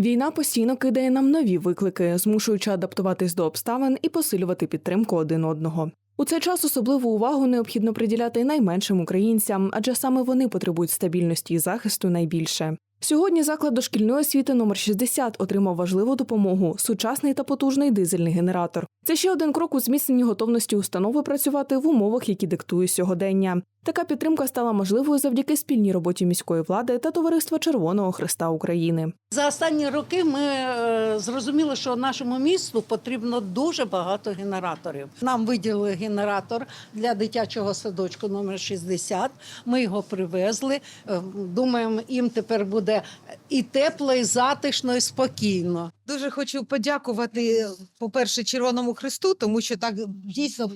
Війна постійно кидає нам нові виклики, змушуючи адаптуватись до обставин і посилювати підтримку один одного. У цей час особливу увагу необхідно приділяти найменшим українцям, адже саме вони потребують стабільності і захисту найбільше. Сьогодні заклад дошкільної освіти номер 60 отримав важливу допомогу сучасний та потужний дизельний генератор. Це ще один крок у зміцненні готовності установи працювати в умовах, які диктує сьогодення. Така підтримка стала можливою завдяки спільній роботі міської влади та товариства Червоного Христа України. За останні роки ми е, зрозуміли, що нашому місту потрібно дуже багато генераторів. Нам виділили генератор для дитячого садочку номер 60. Ми його привезли. Е, Думаємо, їм тепер буде і тепло, і затишно, і спокійно. Дуже хочу подякувати, по-перше, Червоному Христу, тому що так дійсно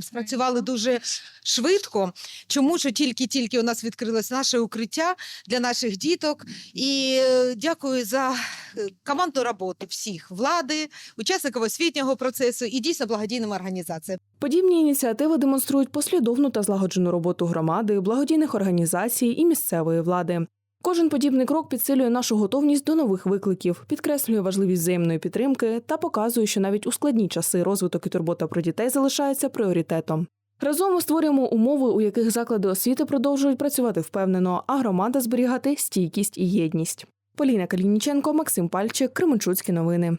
спрацювали дуже швидко. Чому що тільки-тільки у нас відкрилось наше укриття для наших діток. І е, дякую за е, командну роботу всіх влади, учасників освітнього процесу і дійсно благодійним організаціям. Подібні ініціативи демонструють послідовну та злагоджену роботу громади, благодійних організацій і місцевої влади. Кожен подібний крок підсилює нашу готовність до нових викликів, підкреслює важливість взаємної підтримки та показує, що навіть у складні часи розвиток і турбота про дітей залишається пріоритетом. Разом ми створюємо умови, у яких заклади освіти продовжують працювати впевнено, а громада зберігати стійкість і єдність. Поліна Калініченко, Максим Пальчик, Кременчуцькі новини.